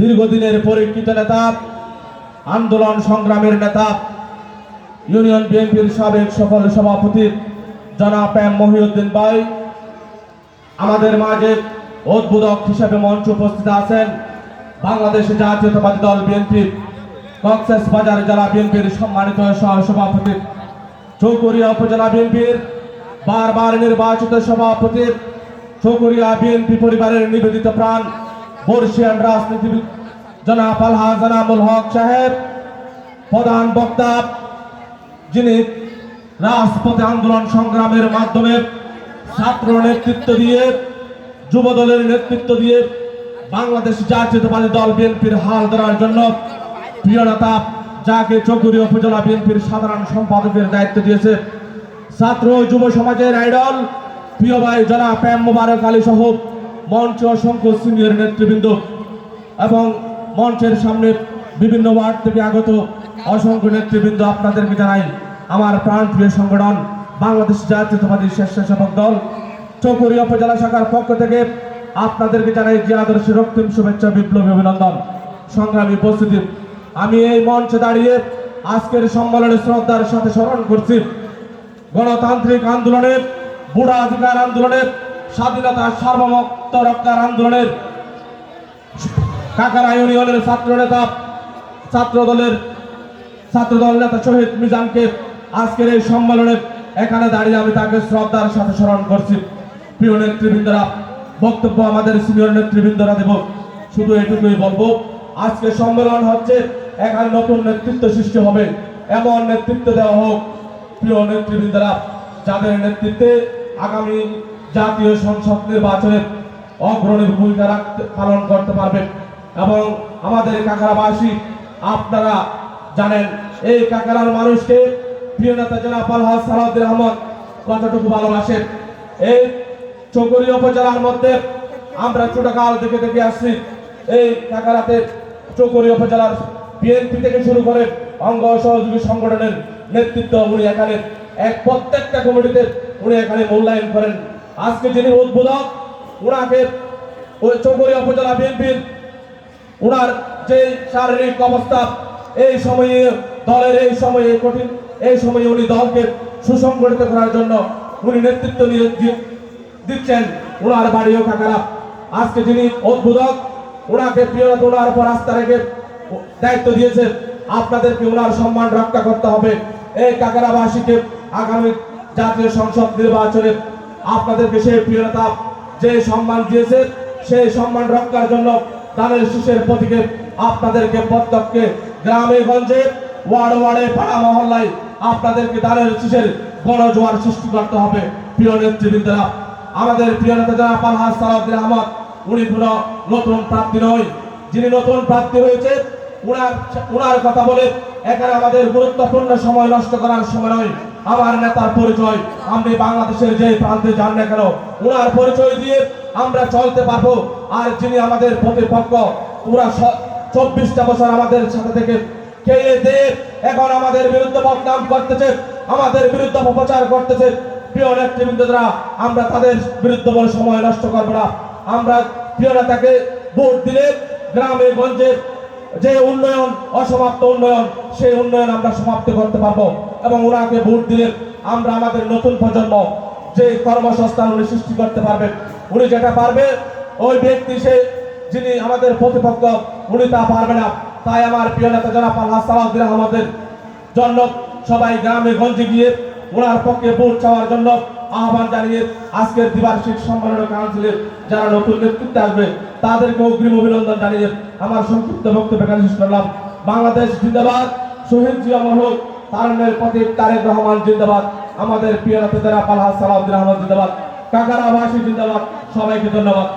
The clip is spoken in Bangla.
দীর্ঘদিনের পরীক্ষিত নেতা, আন্দোলন সংগ্রামের নেতা, ইউনিয়ন বিএনপির সাবেক সফল সভাপতি জনাব এম মহিউদ্দিন ভাই, আমাদের মাঝে উদ্বোধক হিসেবে মঞ্চ উপস্থিত আছেন বাংলাদেশ জাতীয়তাবাদী দল বিএনপি, কক্সেস বাজার জেলা বিএনপির সম্মানিত সহ সভাপতি চৌকুরিয়া উপজেলা বিএনপির বারবার নির্বাচিত সভাপতি চৌকুরিয়া বিএনপি পরিবারের নিবেদিত প্রাণ বর্ষিয়ান রাজনীতিবিদ জনাব আলহা জানামুল হক সাহেব, প্রধান বক্তা যিনি রাজপথে আন্দোলন সংগ্রামের মাধ্যমে ছাত্র নেতৃত্ব দিয়ে যুব দলের নেতৃত্ব দিয়ে বাংলাদেশ জাতীয়তাবাদী দল বিএনপির হাল ধরার জন্য প্রিয় নেতা যাকে চৌকুরি উপজেলা বিএনপির সাধারণ সম্পাদকের দায়িত্ব দিয়েছে। ছাত্র যুব সমাজের আইডল, প্রিয় ভাই জনা প্যাম মোবারক আলী সহ মঞ্চ অসংখ্য সিনিয়র নেতৃবৃন্দ এবং মঞ্চের সামনে বিভিন্ন ওয়ার্ড থেকে আগত অসংখ্য নেতৃবৃন্দ আপনাদেরকে জানাই আমার প্রাণপ্রিয় সংগঠন, বাংলাদেশ জাতীয়তাবাদী স্বেচ্ছাসেবক দল চৌকুরি উপজেলা শাখার পক্ষ থেকে আপনাদেরকে জানাই যে আদর্শ রক্তিম শুভেচ্ছা, বিপ্লবী অভিনন্দন। সংগ্রামী উপস্থিতি, আমি এই মঞ্চে দাঁড়িয়ে আজকের সম্মেলনে শ্রদ্ধার সাথে স্মরণ করছি। গণতান্ত্রিক আন্দোলনের বুড়া অধিকার আন্দোলনের স্বাধীনতা সার্বভৌমত্ব রক্ষার আন্দোলনের কাকারা ইউনিয়নের ছাত্র নেতা ছাত্র দলের ছাত্র দল নেতা শহীদ মিজানকে আজকের এই সম্মেলনে এখানে দাঁড়িয়ে আমি তাকে শ্রদ্ধার সাথে স্মরণ করছি। প্রিয় নেতৃবৃন্দরা, বক্তব্য আমাদের সিনিয়র নেতৃবৃন্দরা দেব। শুধু এটুকুই বলব, আজকে সম্মেলন হচ্ছে এখানে নতুন নেতৃত্ব সৃষ্টি হবে। এমন নেতৃত্ব দেওয়া হোক। প্রিয় নেতৃবৃন্দরা, যাদের নেতৃত্বে আগামী জাতীয় সংসদ নির্বাচনে অগ্রণী ভূমিকা রাখতে, পালন করতে পারবে এবং আমাদের কাকারাবাসী আপনারা জানেন, এই কাকারার মানুষকে প্রিয় নেতা জনাব আলহাজ সালাউদ্দিন আহমদ কতটুকু ভালোবাসেন? এই চকরি উপজেলার মধ্যে আমরা ছোটকাল থেকে দেখে আসছি, এই কাকারাতে চকরি উপজেলার বিএনপি থেকে শুরু করে অঙ্গ সহযোগী সংগঠনের নেতৃত্ব উনি এখানে, এক প্রত্যেকটা কমিটিতে উনি এখানে মূল্যায়ন করেন। আজকে যিনি উদ্বোধক ওনাকে ওই চকরি উপজেলা বিএনপির ওনার যে শারীরিক অবস্থা, এই সময়ে, দলের এই সময়ে কঠিন, এই সময়ে উনি দলকে সুসংগঠিত করার জন্য উনি নেতৃত্ব নিয়ে দিচ্ছেন ওনার বাড়িও কাকারা আজকে যিনি উদ্বোধক ওনাকে প্রিয়তা ওনার উপর আস্থা রেখে দায়িত্ব দিয়েছে, আপনাদেরকে ওনার সম্মান রক্ষা করতে হবে। এই কাকারাবাসীকে আগামী জাতীয় সংসদ নির্বাচনে আপনাদেরকে সেই প্রিয়তা যে সম্মান দিয়েছে, সেই সম্মান রক্ষার জন্য দানের শিশের প্রতীকে আপনাদেরকে প্রত্যেককে গ্রামে গঞ্জে ওয়ার্ড ওয়ার্ডে পাড়া মহল্লায় আপনাদেরকে দানের শিশের গণজোয়ার সৃষ্টি করতে হবে। প্রিয় নেতৃবৃন্দরা, আমাদের প্রিয় নেতা যারা পালহাস সালাউদ্দিন আহমদ, উনি কোনো নতুন প্রাপ্তি নয়। যিনি নতুন প্রাপ্তি হয়েছে, উনার উনার কথা বলে এখানে আমাদের গুরুত্বপূর্ণ সময় নষ্ট করার সময় নয়। আমার নেতার পরিচয় আপনি বাংলাদেশের যে প্রান্তে যান না কেন ওনার পরিচয় দিয়ে আমরা চলতে পারব। আর যিনি আমাদের প্রতিপক্ষ ওরা চব্বিশটা বছর আমাদের সাথে থেকে কে দে এখন আমাদের বিরুদ্ধে বদনাম করতেছে, আমাদের বিরুদ্ধে অপপ্রচার করতেছে। প্রিয় নেতৃবৃন্দরা, আমরা তাদের বিরুদ্ধে বলে সময় নষ্ট করব না। আমরা প্রিয় নেতাকে ভোট দিলে গ্রামে, গঞ্জে যে উন্নয়ন, অসমাপ্ত উন্নয়ন, সেই উন্নয়ন আমরা সমাপ্ত করতে পারব। এবং ওনাকে ভোট দিলে আমরা আমাদের নতুন প্রজন্ম যে কর্মসংস্থান উনি সৃষ্টি করতে পারবেন, উনি যেটা পারবে, ওই ব্যক্তি সে যিনি আমাদের প্রতিপক্ষ, উনি তা পারবে না। তাই আমার প্রিয় নেতা জনাব আল্লাহ সালাউদ্দিন আহমদের জন্য সবাই গ্রামে গঞ্জে গিয়ে ওনার পক্ষে ভোট চাওয়ার জন্য আহ্বান জানিয়ে আজকের দ্বিবার্ষিক সম্মেলন কাউন্সিলের যারা নতুন নেতৃত্বে আসবে, তাদেরকে অগ্রিম অভিনন্দন জানিয়ে আমার সংক্ষিপ্ত বক্তব্য এখানে শেষ করলাম। বাংলাদেশ জিন্দাবাদ, শহীদ জিয়া হোক তারানের প্রতীক তারেক রহমান জিন্দাবাদ, আমাদের প্রিয় নেতা যারা পালহা সালাউদ্দিন আহমদ জিন্দাবাদ কাকারা আবাসী জিন্দাবাদ, সবাইকে ধন্যবাদ।